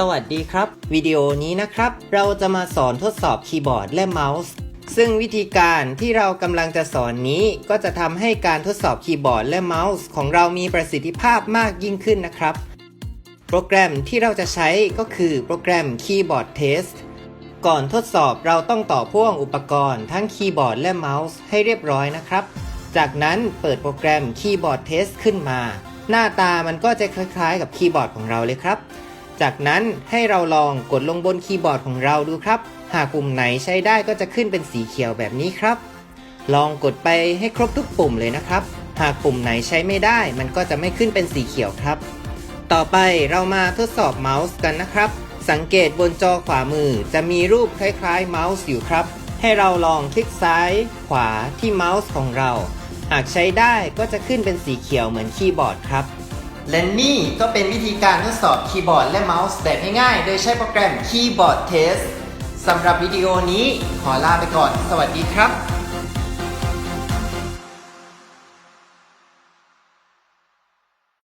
สวัสดีครับ วิดีโอนี้นะครับ เราจะมาสอนทดสอบคีย์บอร์ดและเมาส์ ซึ่งวิธีการที่เรากำลังจะสอนนี้ ก็จะทำให้การทดสอบคีย์บอร์ดและเมาส์ของเรามีประสิทธิภาพมากยิ่งขึ้นนะครับ โปรแกรมที่เราจะใช้ก็คือโปรแกรม Keyboard Test ก่อนทดสอบเราต้องต่อพ่วงอุปกรณ์ทั้งคีย์บอร์ดและเมาส์ให้เรียบร้อยนะครับ จากนั้นเปิดโปรแกรม Keyboard Test ขึ้นมา หน้าตามันก็จะคล้ายๆ กับคีย์บอร์ดของเราเลยครับ จากนั้นให้เราลองกดลงบนคีย์บอร์ดของเราดูครับ หากปุ่มไหนใช้ได้ก็จะขึ้นเป็นสีเขียวแบบนี้ครับ ลองกดไปให้ครบทุกปุ่มเลยนะครับ หากปุ่มไหนใช้ไม่ได้ มันก็จะไม่ขึ้นเป็นสีเขียวครับ ต่อไปเรามาทดสอบเมาส์กันนะครับ สังเกตบนจอขวามือจะมีรูปคล้ายๆเมาส์อยู่ครับ ให้เราลองคลิกซ้ายขวาที่เมาส์ของเรา หากใช้ได้ก็จะขึ้นเป็นสีเขียวเหมือนคีย์บอร์ดครับ และนี่ก็เป็นวิธีการทดสอบคีย์บอร์ดและเมาส์แบบง่ายๆ โดยใช้โปรแกรม Keyboard Test สำหรับวิดีโอนี้ขอลาไปก่อน สวัสดีครับ